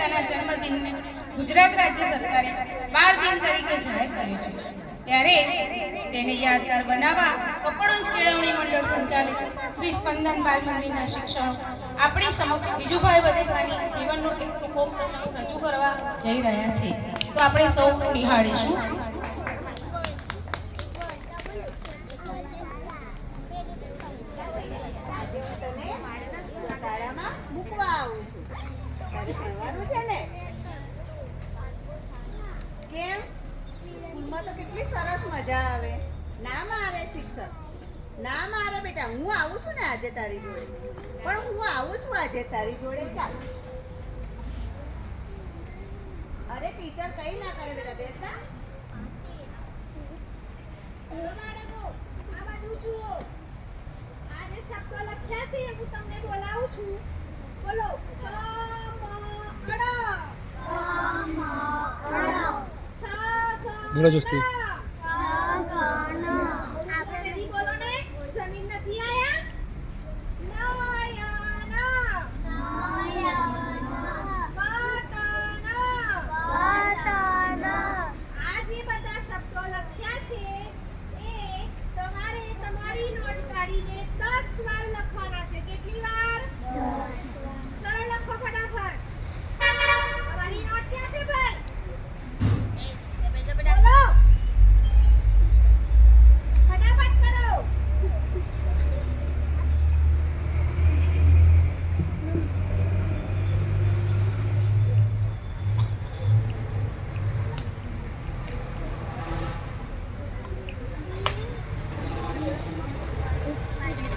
બાલિકાના જન્મદિનને ગુજરાત રાજ્ય સરકારે બાળ દિન તરીકે જાહેર કર્યો છે. ત્યારે તેને યાદગાર બનાવવા કપડોંજ કેળવણી મંડળ સંચાલિત શ્રી સ્પંદન બાલ મંદિરના શિક્ષણો આપણી સમક્ષ બીજુભાઈ વધેવાની જીવનનો એક રજૂ કરવા જઈ રહ્યા છે. તો આપણે સૌ નિહાળીશું તને શાળામાં મૂકવા આવું છું તારે છે ને? કેમ? સ્કૂલમાં તો કેટલી સરસ મજા આવે. ના મારે શિક્ષક. ના મારે બેટા, હું આવું છું ને આજે તારી જોડે. પણ હું આવું છું આજે તારી જોડે. ચાલ. અરે, ટીચર કઈ ના કરે બેટા, બેસા. ચલો બાળકો, આ બાજુ જુઓ. આ શબ્દો લખ્યા છે, હું તમને બોલાવું છું. 10 વાર લખવાના છે. કેટલી વાર? 10 ચલો લખો ફટાફટ તમારી નોટ ક્યાં છે ભાઈ બોલો ફટાફટ કરો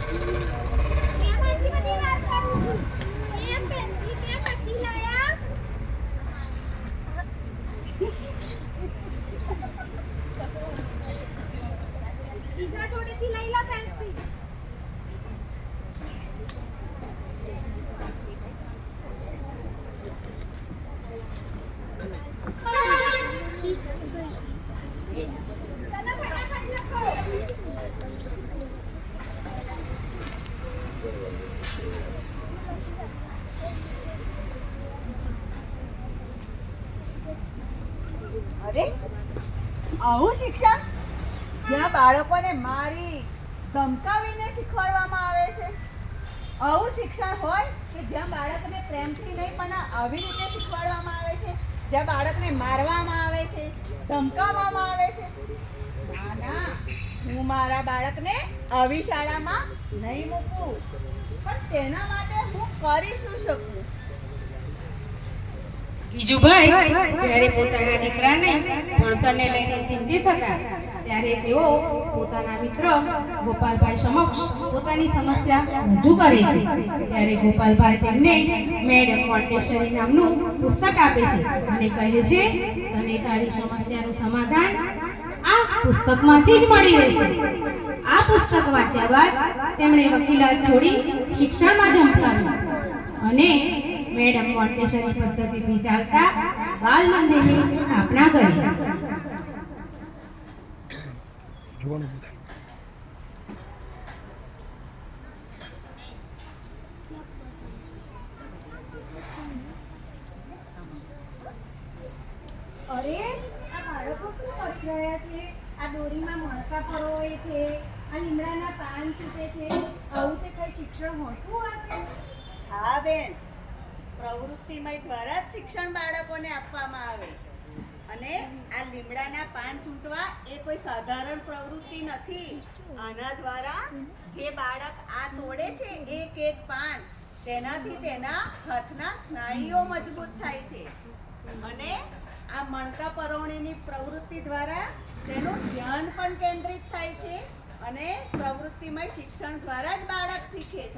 મેં આટલી બધી વાત કરું છું કેમ પેન્સિલ કેમ નથી લાયા બીજા જોડેથી લઈ લો પેન્સિલ ચલો ફટાફટ લખો અરે આવું શિક્ષણ જ્યાં બાળકોને મારી ધમકાવીને શીખવાડવામાં આવે છે. આવું શિક્ષણ હોય કે જ્યાં બાળકને પ્રેમથી નહીં, પણ આવી રીતે શીખવાડવામાં આવે છે. જ્યાં બાળકને મારવામાં આવે છે, ધમકાવવામાં આવે છે. ના ના, હું મારા બાળકને આવી શાળામાં નહીં મૂકું. પણ તેના માટે હું કરી શું શકું? ગીજુભાઈ, જ્યારે પોતાના દીકરાને ભણતરને લઈને ચિંતિત હતા. ત્યારે તેઓ પોતાના મિત્ર ગોપાલભાઈ સમક્ષ પોતાની સમસ્યા રજૂ કરે છે. ત્યારે ગોપાલભાઈ તેમને મેડમ મોન્ટેસરી નામનું પુસ્તક આપે છે અને કહે છે, તને તારી સમસ્યાનું સમાધાન આ પુસ્તકમાંથી જ મળી રહેશે. આ પુસ્તક વાંચ્યા બાદ તેમણે વકીલાત છોડી શિક્ષણમાં ઝંપલાવ્યું અને મેડમ મોન્ટેસરી પદ્ધતિથી ચાલતા બાલ મંદિરની સ્થાપના કરી. અરે આ બાળકો શું કરી રહ્યા છે? આ દોરીમાં મણકા પરોવે છે આ લીમડાના પાન છૂટે છે. આવું તે કઈ શિક્ષણ હોતું હશે? હા બેન. પ્રવૃત્તિમય દ્વારા જ શિક્ષણ બાળકોને આપવામાં આવે. અને આ લીમડાના પાન ચૂંટવા એ કોઈ સાધારણ પ્રવૃત્તિ નથી. આના દ્વારા જે બાળક આ તોડે છે, એક એક પાન, તેનાથી તેના હાથના સ્નાયુઓ મજબૂત થાય છે. અને આ મણકા પરવણીની પ્રવૃત્તિ દ્વારા તેનું ધ્યાન પણ કેન્દ્રિત થાય છે અને પ્રવૃત્તિમય શિક્ષણ દ્વારા જ બાળક શીખે છે.